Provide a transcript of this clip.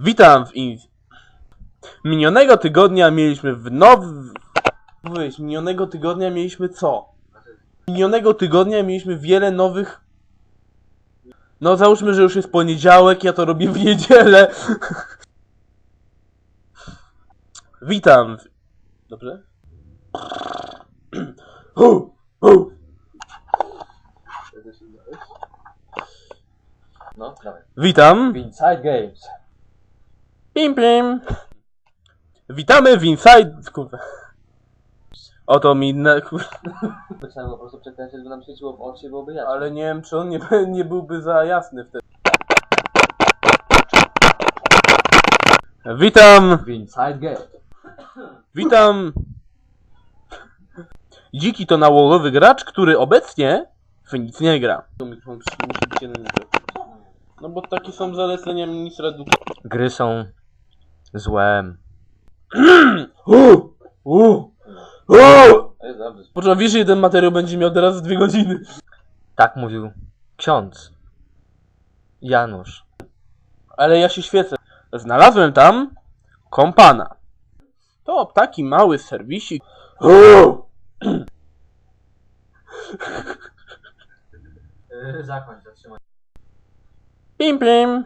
Witam w in... Minionego tygodnia mieliśmy w now... Mówiłeś, minionego tygodnia mieliśmy co? Minionego tygodnia mieliśmy wiele nowych... No załóżmy, że już jest poniedziałek, ja to robię w niedzielę. Witam w... Dobrze? Hu, hu. No, dawaj. Witam. Inside Games. Pim, pim. Witamy w Inside... Kurwa. Oto mi... Na... kur- Myślałem po prostu przekręcić, żeby nam świeciło w oczy, byłoby jasne. Ale nie wiem, czy on nie, nie byłby za jasny wtedy. Witam, W Inside Games. witam. Dziki to nałogowy gracz, który obecnie w nic nie gra. No bo takie są zalecenia ministra edukacji. Gry są złem. Dobrze. Poczekaj, wiesz, że jeden materiał będzie miał teraz dwie godziny. Tak mówił ksiądz Janusz. Ale ja się świecę. Znalazłem tam kompana. To taki mały serwisik. Zakończ, zatrzymaj. Pim, pim.